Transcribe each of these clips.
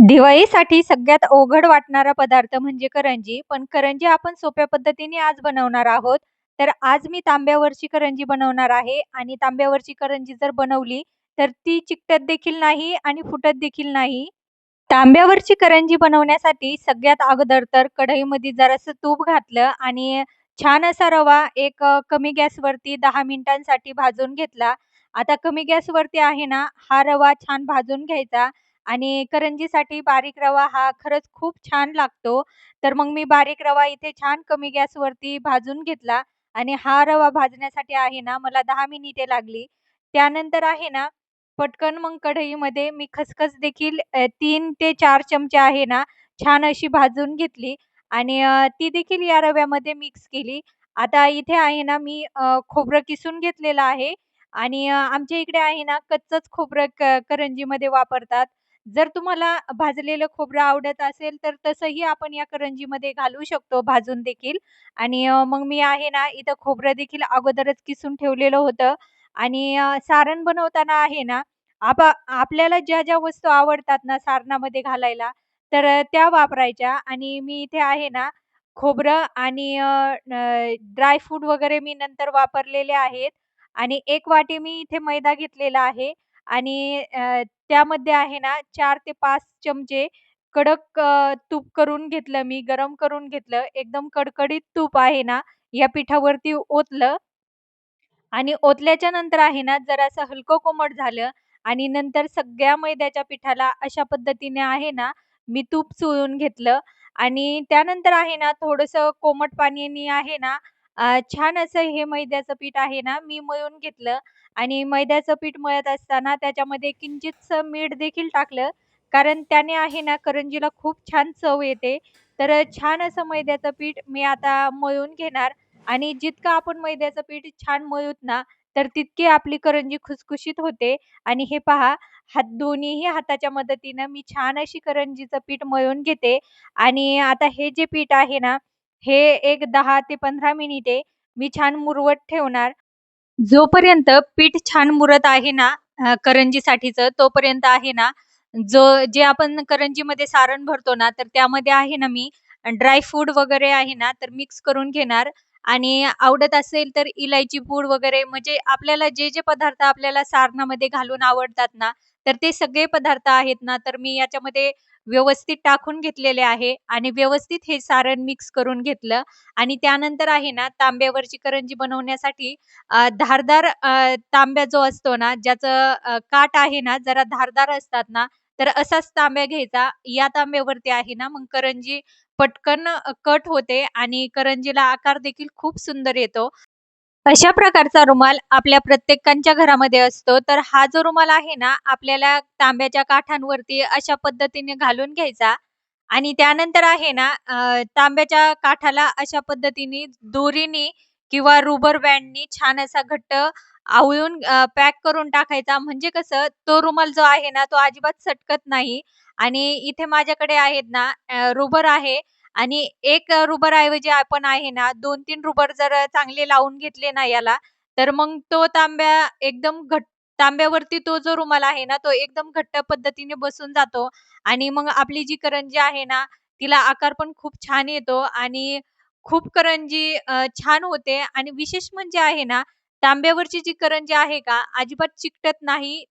दिवाळीसाठी सगळ्यात अवघड वाटणारा पदार्थ म्हणजे करंजी. पण करंजी आपण सोप्या पद्धतीने आज बनवणार आहोत. तर आज मी तांब्यावरची करंजी बनवणार आहे आणि तांब्यावरची करंजी जर बनवली, तर ती चिकटत देखील नाही आणि फुटत देखील नाही. तांब्यावरची करंजी बनवण्यासाठी सगळ्यात अगोदर तर कढईमध्ये जरासं तूप घातलं आणि छान असा रवा एक कमी गॅसवरती दहा मिनिटांसाठी भाजून घेतला. आता कमी गॅसवरती आहे ना, हा रवा छान भाजून घ्यायचा आणि करंजीसाठी बारीक रवा हा खरंच खूप छान लागतो. तर मग मी बारीक रवा इथे छान कमी गॅसवरती भाजून घेतला आणि हा रवा भाजण्यासाठी आहे ना, मला दहा मिनिटे लागली. त्यानंतर आहे ना, पटकन मग कढईमध्ये मी खसखस देखील तीन ते चार चमचे आहे ना, छान अशी भाजून घेतली आणि ती देखील या रव्यामध्ये मिक्स केली. आता इथे आहे ना, मी खोबरं किसून घेतलेलं आहे आणि आमच्या इकडे आहे ना, कच्चंच खोबरं क करंजीमध्ये वापरतात. जर तुम्हाला भाजलेलं खोबरं आवडत असेल, तर तसंही आपण या करंजीमध्ये घालू शकतो भाजून देखील. आणि मग मी आहे ना, इथं खोबरं देखील अगोदरच किसून ठेवलेलं होतं. आणि सारण बनवताना आहे ना, आप आपल्याला ज्या-ज्या वस्तू आवडतात ना सारणामध्ये घालायला, तर त्या वापरायच्या. आणि मी इथे आहे ना, खोबरं आणि ड्रायफ्रूट वगैरे मी नंतर वापरलेले आहेत. आणि एक वाटी मी इथे मैदा घेतलेला आहे. आणि अ, त्यामध्ये आहे ना 4 ते 5 चमचे कडक अ, तूप करून घेतलं मी, गरम करून घेतलं. एकदम कडकडीत तूप आहे ना, या पिठावरती ओतलं आणि ओतल्याच्या नंतर आहे ना, जरासं हलकं कोमट झालं आणि नंतर सगळ्या मैद्याच्या पिठाला अशा पद्धतीने आहे ना, मी तूप चोळून घेतलं आणि त्यानंतर आहे ना, थोडंसं कोमट पाण्याने आहे ना, अ, छान असं हे मैद्याचं पीठ आहे ना, मी मळून घेतलं आणि मैद्याचं पीठ मळत असताना त्याच्यामध्ये किंचितसं मीठ देखील टाकलं. कारण त्याने आहे ना, करंजीला खूप छान चव येते. तर छान असं मैद्याचं पीठ मी आता मळून घेणार आणि जितकं आपण मैद्याचं पीठ छान मळूत ना, तर तितकी आपली करंजी खुसखुशीत होते आणि हे पहा, हात दोन्हीही हाताच्या मदतीनं मी छान अशी करंजीचं पीठ मळून घेते आणि आता हे जे पीठ आहे ना, हे एक दहा ते 15 मिनिटे मी छान मुरवत ठेवणार. जोपर्यंत पीठ छान मुरत आहे ना करंजीसाठीचं, तोपर्यंत आहे ना, जो जे आपण करंजीमध्ये सारण भरतो ना, तर त्यामध्ये आहे ना मी ड्राय फ्रूट वगैरे आहे ना, तर मिक्स करून घेणार आणि आवडत असेल तर इलायची पूड वगैरे म्हणजे आपल्याला जे-जे पदार्थ आपल्याला सारणामध्ये घालून आवडतात ना, तर ते सगळे पदार्थ आहेत ना, तर मी याच्यामध्ये व्यवस्थित टाकून घेतलेले आहे आणि व्यवस्थित हे सारण मिक्स करून घेतलं आणि त्यानंतर आहे ना, तांब्यावरची करंजी बनवण्यासाठी धारदार तांब्या जो असतो ना, ज्याचं काट काठ आहे ना, जरा धारदार असतात ना, तर असाच तांब्या घ्यायचा. या तांब्यावरती आहे ना, मग करंजी पटकन कट होते आणि करंजीला आकार देखील खूप सुंदर येतो. अशा प्रकारचा रुमाल आपल्या प्रत्येकांच्या घरामध्ये असतो. तर हा जो रुमाल आहे ना, आपल्याला तांब्याच्या काठांवरती अशा पद्धतीने घालून घ्यायचा आणि त्यानंतर आहे ना, तांब्याच्या काठाला अशा पद्धतीने दोरीने किंवा रुबर बँडनी छान असा घट्ट आवळून पॅक करून टाकायचा. म्हणजे कसं तो रुमाल जो आहे ना, तो अजिबात सटकत नाही आणि इथे माझ्याकडे आहेत ना, रुबर आहे आणि एक रुबर ऐवजी आपण आहे ना 2-3 रुबर जर चांगले लावून घेतले ना याला, तर मग तो तांब्या एकदम घट्ट तांब्यावरती तो जो रुमाल आहे ना, तो एकदम घट्ट पद्धतीने बसून जातो आणि मग आपली जी करंजी आहे ना, तिला आकार पण खूप छान येतो आणि खूप करंजी छान होते आणि विशेष म्हणजे आहे ना, तांब्यावरची जी करंजी आहे का, अजिबात चिकटत नाही,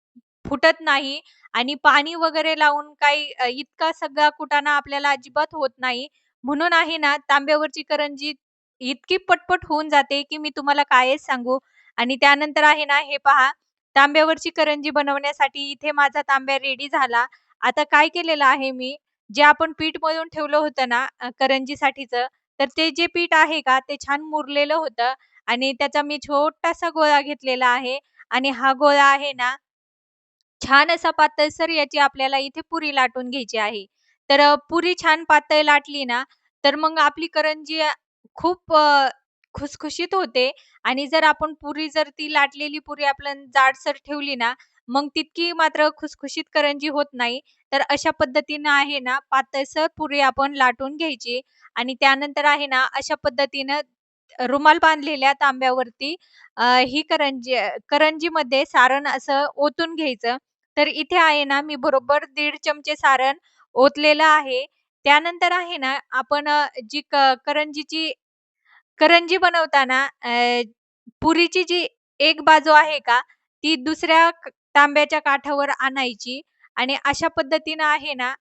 फुटत नाही आणि पाणी वगैरे लावून काही इतका सगळा कुटाणा आपल्याला अजिबात होत नाही. म्हणून आहे ना, तांब्यावरची करंजी इतकी पटपट होऊन जाते, की मी तुम्हाला कायच सांगू. आणि त्यानंतर आहे ना, हे पहा तांब्यावरची करंजी बनवण्यासाठी इथे माझा तांब्या रेडी झाला. आता काय केलेलं आहे मी, जे आपण पीठ मधून ठेवलं होतं ना करंजीसाठीच करंजीसाठीचं, तर ते जे पीठ आहे का, ते छान मुरलेलं होतं आणि त्याचा मी छोटासा गोळा घेतलेला आहे आणि हा गोळा आहे ना छान असा पातळसर याची आपल्याला इथे पुरी लाटून घ्यायची आहे. तर अ, पुरी छान पातळ लाटली ना, तर मग आपली करंजी अ, खूप अ, खुसखुशीत होते आणि जर आपण पुरी जर ती लाटलेली पुरी आपण जाडसर ठेवली ना, मग तितकी मात्र खुसखुशीत करंजी होत नाही. तर अशा पद्धतीनं आहे ना, पातळसर पुरी आपण लाटून घ्यायची आणि त्यानंतर आहे ना, अशा पद्धतीनं रुमाल बांधलेल्या तांब्यावरती अ, ही करंजी करंजीमध्ये सारण असं ओतून घ्यायचं. तर इथे आहे ना, मी बरोबर दीड चमचे सारण ओतलेलं आहे. त्यानंतर आहे ना, आपण अ, जी क करंजीची करंजी बनवताना अ, पुरीची जी एक बाजू आहे का, ती दुसऱ्या क तांब्याच्या काठावर आणायची आणि अशा पद्धतीनं आहे ना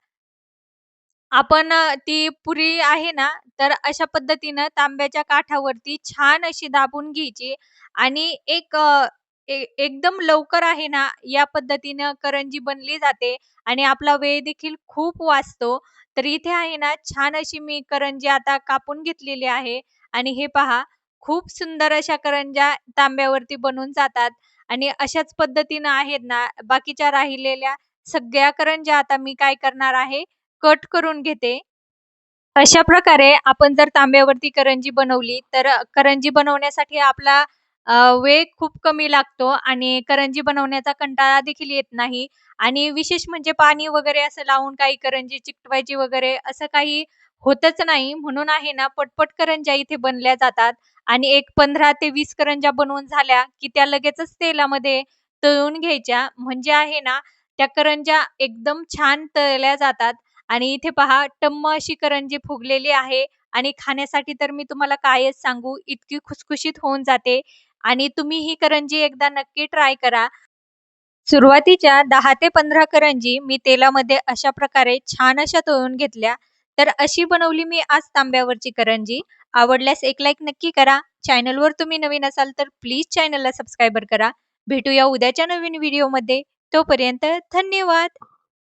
आपण अ, ती पुरी आहे ना, तर अशा पद्धतीनं तांब्याच्या काठावरती छान अशी दाबून घ्यायची आणि एक अ, ए एकदम लवकर आहे ना, या पद्धतीनं करंजी बनली जाते आणि आपला वेळ देखील खूप वाचतो. तर इथे आहे ना, छान अशी मी करंजी आता कापून घेतलेली आहे आणि हे पहा, खूप सुंदर अशा करंज्या तांब्यावरती बनून जातात आणि अशाच पद्धतीनं आहेत ना, बाकीच्या राहिलेल्या सगळ्या करंज्या आता मी काय करणार आहे, कट करून घेते. अशा प्रकारे आपण जर तांब्यावरती करंजी बनवली, तर करंजी बनवण्यासाठी आपला अ, वेळ खूप कमी लागतो आणि करंजी बनवण्याचा कंटाळा देखील येत नाही आणि विशेष म्हणजे पाणी वगैरे असं लावून काही करंजी चिकटवायची वगैरे असं काही होतच नाही. म्हणून आहे ना, पटपट करंज्या इथे बनल्या जातात आणि एक 15 ते 20 करंज्या बनवून झाल्या, की त्या लगेचच तेलामध्ये तळून घ्यायच्या. म्हणजे आहे ना, त्या करंज्या एकदम छान तळल्या जातात आणि इथे पहा टम्म अशी करंजी फुगलेली आहे आणि खाण्यासाठी तर मी तुम्हाला कायच सांगू, इतकी खुसखुशीत होऊन जाते आणि तुम्ही ही करंजी एकदा नक्की ट्राय करा. सुरुवातीच्या दहा ते 15 करंजी मी तेलामध्ये अशा प्रकारे छान अशा तळून घेतल्या. तर अशी बनवली मी आज तांब्यावरची करंजी. आवडल्यास एक लाईक नक्की करा. चॅनलवर तुम्ही नवीन असाल तर प्लीज चॅनलला सबस्क्राईबर करा. भेटूया उद्याच्या नवीन व्हिडिओमध्ये. तोपर्यंत धन्यवाद.